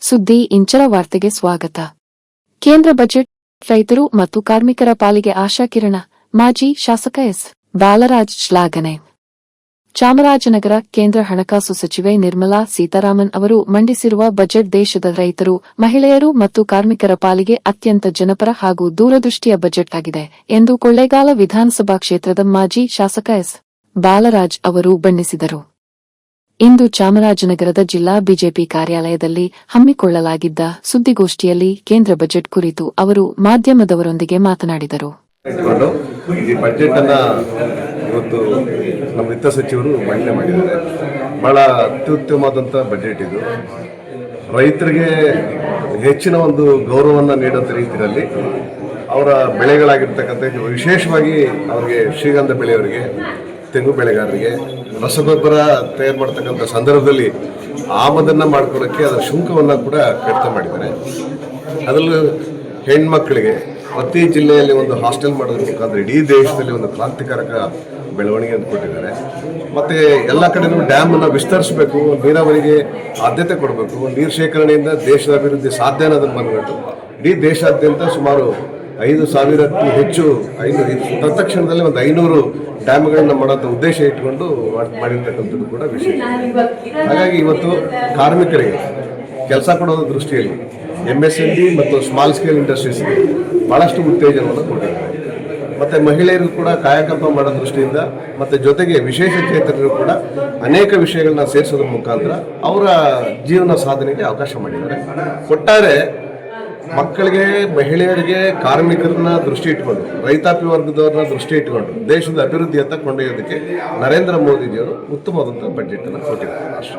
ಸುದ್ದಿ ಇಂಚರ ವಾರ್ತೆಗೆ ಸ್ವಾಗತ. ಕೇಂದ್ರ ಬಜೆಟ್, ರೈತರು ಮತ್ತು ಕಾರ್ಮಿಕರ ಪಾಲಿಗೆ ಆಶಾಕಿರಣ ಮಾಜಿ ಶಾಸಕ ಎಸ್. ಬಾಲರಾಜ್ ಶ್ಲಾಘನೆ. ಚಾಮರಾಜನಗರ ಕೇಂದ್ರ ಹಣಕಾಸು ಸಚಿವೆ ನಿರ್ಮಲಾ ಸೀತಾರಾಮನ್ ಅವರು ಮಂಡಿಸಿರುವ ಬಜೆಟ್ ದೇಶದ ರೈತರು, ಮಹಿಳೆಯರು ಮತ್ತು ಕಾರ್ಮಿಕರ ಪಾಲಿಗೆ ಅತ್ಯಂತ ಜನಪರ ಹಾಗೂ ದೂರದೃಷ್ಟಿಯ ಬಜೆಟ್ ಆಗಿದೆ ಎಂದು ಕೊಳ್ಳೇಗಾಲ ವಿಧಾನಸಭಾ ಕ್ಷೇತ್ರದ ಮಾಜಿ ಶಾಸಕ ಎಸ್. ಬಾಲರಾಜ್ ಅವರು ಬಣ್ಣಿಸಿದರು. ಇಂದು ಚಾಮರಾಜನಗರದ ಜಿಲ್ಲಾ ಬಿಜೆಪಿ ಕಾರ್ಯಾಲಯದಲ್ಲಿ ಹಮ್ಮಿಕೊಳ್ಳಲಾಗಿದ್ದ ಸುದ್ದಿಗೋಷ್ಠಿಯಲ್ಲಿ ಕೇಂದ್ರ ಬಜೆಟ್ ಕುರಿತು ಅವರು ಮಾಧ್ಯಮದವರೊಂದಿಗೆ ಮಾತನಾಡಿದರು. ಬಹಳ ಅತ್ಯುತ್ತಮವಾದಂಥ ಬಜೆಟ್ ಇದು. ರೈತರಿಗೆ ಹೆಚ್ಚಿನ ಒಂದು ಗೌರವವನ್ನು ನೀಡುವಂಥ ರೀತಿಯಲ್ಲಿ ಅವರ ಬೆಳೆಗಳಾಗಿರ್ತಕ್ಕಂಥ ವಿಶೇಷವಾಗಿ ಅವರಿಗೆ ಶ್ರೀಗಂಧ ಬೆಳೆಯವರಿಗೆ ತೆಂಗು ಬೆಳೆಗಾರರಿಗೆ ರಸಗೊಬ್ಬರ ತಯಾರು ಮಾಡ್ತಕ್ಕಂಥ ಸಂದರ್ಭದಲ್ಲಿ ಆಮದನ್ನು ಮಾಡ್ಕೊಳ್ಳೋಕ್ಕೆ ಅದರ ಶುಲ್ಕವನ್ನು ಕೂಡ ಕಡಿತ ಮಾಡಿದ್ದಾರೆ. ಅದರಲ್ಲೂ ಹೆಣ್ಮಕ್ಕಳಿಗೆ ಪ್ರತಿ ಜಿಲ್ಲೆಯಲ್ಲಿ ಒಂದು ಹಾಸ್ಟೆಲ್ ಮಾಡೋದ್ರ ಮುಖಾಂತರ ಇಡೀ ದೇಶದಲ್ಲಿ ಒಂದು ಕ್ರಾಂತಿಕಾರಕ ಬೆಳವಣಿಗೆಯನ್ನು ಕೊಟ್ಟಿದ್ದಾರೆ. ಮತ್ತು ಎಲ್ಲ ಕಡೆನೂ ಡ್ಯಾಮನ್ನು ವಿಸ್ತರಿಸಬೇಕು, ನೀರಾವರಿಗೆ ಆದ್ಯತೆ ಕೊಡಬೇಕು, ನೀರು ಶೇಖರಣೆಯಿಂದ ದೇಶದ ಅಭಿವೃದ್ಧಿ ಸಾಧ್ಯ ಅನ್ನೋದನ್ನು ಬಂದ್ಬಿಟ್ಟು ಇಡೀ ದೇಶಾದ್ಯಂತ ಸುಮಾರು ಐದು ಸಾವಿರಕ್ಕೂ ಹೆಚ್ಚು ಐದು ತತ್ಕ್ಷಣದಲ್ಲಿ ಒಂದು ಐನೂರು ಡ್ಯಾಮ್ಗಳನ್ನ ಮಾಡೋಂಥ ಉದ್ದೇಶ ಇಟ್ಕೊಂಡು ಮಾಡ್- ಮಾಡಿರ್ತಕ್ಕಂಥದ್ದು ಕೂಡ ವಿಷಯ ಹಾಗಾಗಿ ಇವತ್ತು ಕಾರ್ಮಿಕರಿಗೆ ಕೆಲಸ ಕೊಡೋದ್ರ ದೃಷ್ಟಿಯಲ್ಲಿ ಎಂ ಎಸ್ ಎಂ ಡಿ ಮತ್ತು ಸ್ಮಾಲ್ ಸ್ಕೇಲ್ ಇಂಡಸ್ಟ್ರೀಸ್ಗೆ ಭಾಳಷ್ಟು ಉತ್ತೇಜನವನ್ನು ಕೊಟ್ಟಿದ್ದಾರೆ. ಮತ್ತು ಮಹಿಳೆಯರು ಕೂಡ ಕಾಯಕಲ್ಪ ಮಾಡೋ ದೃಷ್ಟಿಯಿಂದ ಮತ್ತು ಜೊತೆಗೆ ವಿಶೇಷ ಚೇತನರು ಕೂಡ ಅನೇಕ ವಿಷಯಗಳನ್ನ ಸೇರಿಸೋದ್ರ ಮುಖಾಂತರ ಅವರ ಜೀವನ ಸಾಧನೆಗೆ ಅವಕಾಶ ಮಾಡಿದ್ದಾರೆ. ಒಟ್ಟಾರೆ ಮಕ್ಕಳಿಗೆ, ಮಹಿಳೆಯರಿಗೆ, ಕಾರ್ಮಿಕರನ್ನ ದೃಷ್ಟಿ ಇಟ್ಕೊಂಡು, ರೈತಾಪಿ ವರ್ಗದವ್ರನ್ನ ದೃಷ್ಟಿ ಇಟ್ಕೊಂಡು, ದೇಶದ ಅಭಿವೃದ್ಧಿಯತ್ತ ಕೊಂಡೊಯ್ಯೋದಕ್ಕೆ ನರೇಂದ್ರ ಮೋದಿಜಿಯವರು ಉತ್ತಮವಾದಂಥ ಬಜೆಟ್ ಅನ್ನು ಕೊಟ್ಟಿದ್ದಾರೆ. ಅಷ್ಟೇ